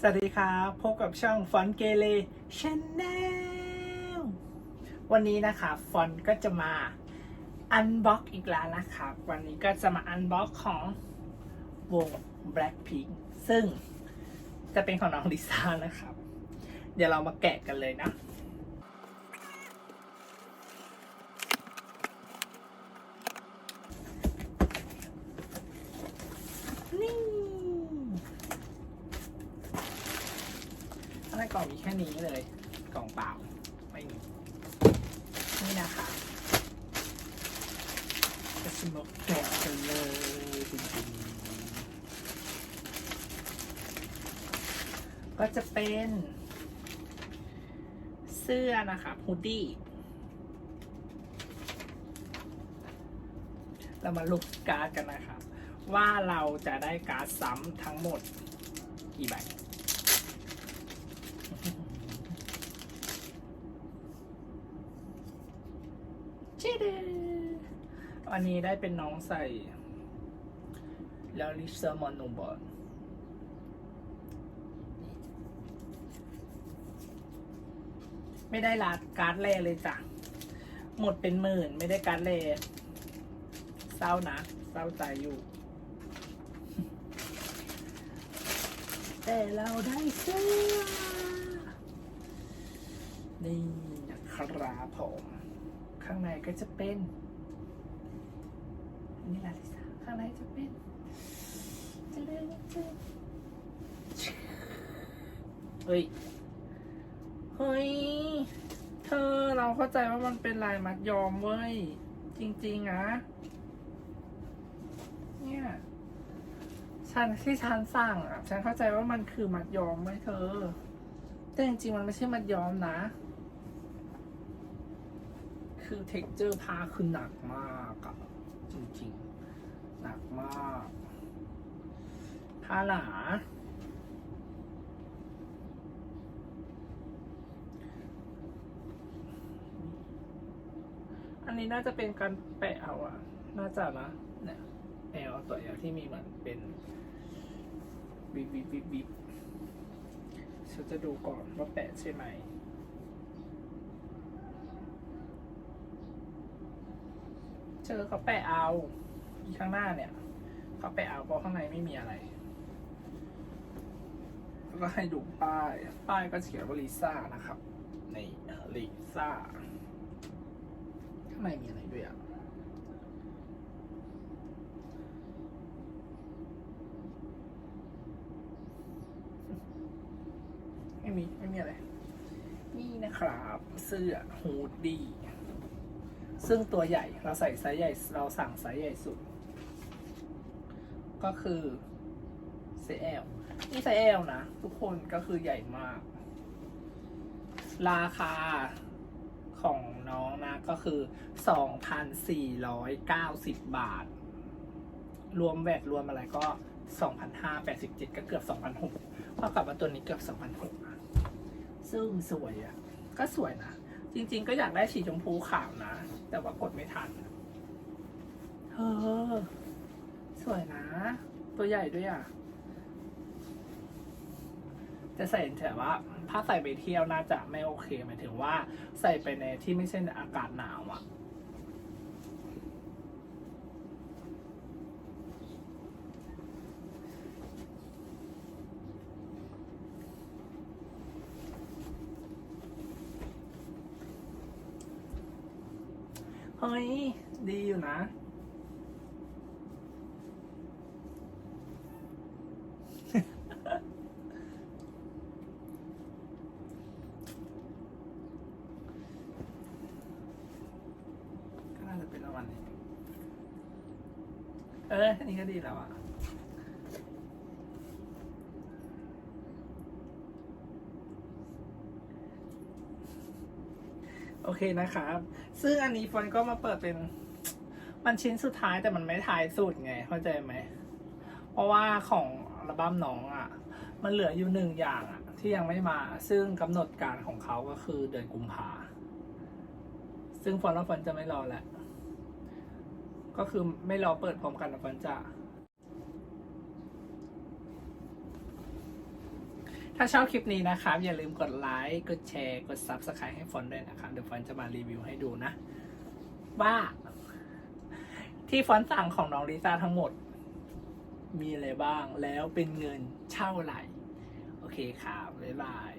สวัสดีครับ พบกับช่องฟอนเกเลชแนลวันนี้นะคะฟอนก็จะมาอันบ็อกอีกแล้วนะครับ วันนี้ก็จะมาอันบ็อกของวง Blackpink ซึ่งจะเป็นของน้องลิซ่านะครับ เดี๋ยวเรามาแกะกันเลยนะ นี่ข้าง ในกล่องมีแค่นี้เลย กล่องเปล่าไม่มีนี่นะคะจะสมกแกะกันเลยจริงๆก็จะเป็น เสื้อนะคะฮูดดี้เรามาลุกการ์ดกันนะครับว่าเราจะได้การ์ดซ้ำทั้งหมดกี่ใบ เจ๊ดวันนี้ได้เป็นน้องใส่แล้วลิเซอร์มอนโนบอลไม่ได้ลาดการ์ดเล่เลยจ้ะ หมดเป็นหมื่นไม่ได้การ์ดเล่เศร้านะเศร้าใจอยู่ แต่เราได้เสื้อนี่นะครับผม ข้างในก็จะเป็นนี่ละลิซ่าข้างในจะเป็นจะเล่อนจะเฮ้ย เฮ้ย เธอเราเข้าใจว่ามันเป็นลายมัดยอมเว้ย จริง ๆอะเนี่ยฉันที่ฉันสั่งอะ ฉันเข้าใจว่ามันคือมัดยอมไหมเธอ แต่จริงๆมันไม่ใช่มัดยอมนะ คือเท็กเจอร์ผ้าคือหนักมากอะจริงๆ หนักมาก ผ้าหนาอันนี้น่าจะเป็นการแปะเอาอะน่าจะนะเนี่ยแอลตัวแอลที่มีเหมือนเป็นวิบวิบบิบฉันจะดูก่อนว่าแปะใช่ไหม เจอเขาแปะเอาข้างหน้าเนี่ย เขาแปะเอาเพราะข้างในไม่มีอะไรก็ให้ดูป้าย ป้ายก็เขียนว่าลิซ่านะครับในลิซ่าข้างในมีอะไรด้วยอะไม่มี ไม่มีอะไร นี่นะครับ เสื้อฮูดดี้ ซึ่งตัวใหญ่เราใส่ไซส์ใหญ่เราสั่งไซส์ใหญ่สุด ก็คือไซส์ L นี่ไซส์ L นะ ทุกคนก็คือใหญ่มาก ราคาของน้องนะก็คือ 2,490 บาท รวมแวดรวมอะไรก็ 2,587 ก็เกือบ 2,600เท่ากับว่าตัวนี้เกือบ 2,600นะซึ่งสวยอะ ก็สวยนะ จริง ๆ ก็อยากได้สีชมพูขาวนะ แต่ว่ากดไม่ทันเธอสวยนะ ตัวใหญ่ด้วยอะ จะใส่แต่ว่า ถ้าใส่ไปเที่ยวน่าจะไม่โอเคหมายถึงว่า ใส่ไปในที่ไม่ใช่อากาศหนาวอะ เฮ้ย ดีอยู่นะ ก็น่าจะเป็นประมาณนี้เอออ นี่ก็ดีแล้วอะ โอเคนะครับ ซึ่งอันนี้ฟอนก็มาเปิดเป็น มันชิ้นสุดท้ายแต่มันไม่ท้ายสุดไง เข้าใจไหม เพราะว่าของอัลบั้มน้องอะ มันเหลืออยู่หนึ่งอย่างอะที่ยังไม่มา ซึ่งกำหนดการของเขาก็คือเดือนกุมภา ซึ่งฟอนว่าฟอนจะไม่รอแหละ ก็คือไม่รอเปิดพร้อมกันฟอนจะ ถ้าชอบคลิปนี้นะครับ อย่าลืมกดไลค์กดแชร์ กด Subscribe ให้ฟอนด้วยนะครับ เดี๋ยวฟอนจะมารีวิวให้ดูนะ ว่า ที่ฟอนสั่งของน้องลิซ่าทั้งหมด มีอะไรบ้างแล้วเป็นเงินเช่าไหร่ โอเคครับบ๊ายบาย